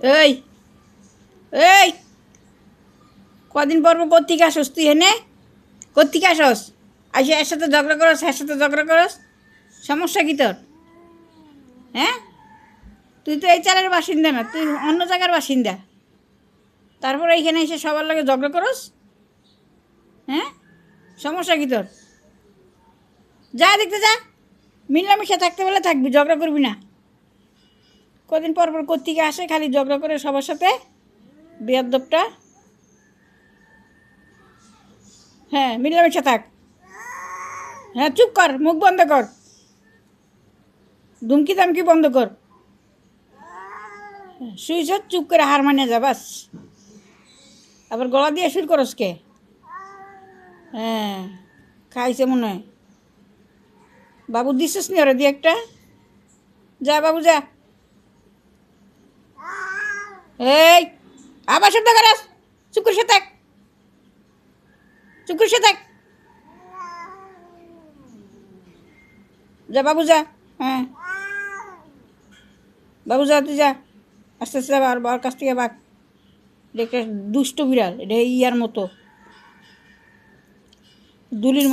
এই এই, কদিন পর কর্তিক আসস তুই হেনে কর্তিক আসস? আসে এর সাথে ঝগড়া করস, এর সাথে ঝগড়া করস? সমস্যা কি তোর? হ্যাঁ? তুই তো এই চালের বাসিন্দা না, তুই অন্য জায়গার বাসিন্দা। তারপরে এইখানে এসে সবার লাগে ঝগড়া করস? হ্যাঁ? সমস্যা কি তোর? যা দেখতে যা। মিলামিশা থাকতে বলে থাকবি, ঝগড়া করবি না। কদিন পর পর কর্তিকে আসে, খালি ঝগড়া করে সবার সাথে। বেয়াদবটা হ্যাঁ মিলামিশা থাক। হ্যাঁ চুপ কর, মুখ বন্ধ কর। ধুমকি দামকি বন্ধ কর। শুইছ চুপ করে হার মানে যা, বাস। আবার গলা দিয়ে শুরু করস কে? হ্যাঁ খাইছে মনে হয়। বাবু দিছিস নি ওরা, দিয়ে একটা? যা বাবু, যা। এই, আবার শব্দ করাস। চুপ করে থাক। চুপ করে থাক। যা বাবু যা হ্যাঁ। বাবু যা, তুই যা। আস্তে আস্তে আর বাবার কাছ থেকে বাঘ। এটা একটা দুষ্ট বিড়াল, এটা ইয়ার মতো। দুলির মতো।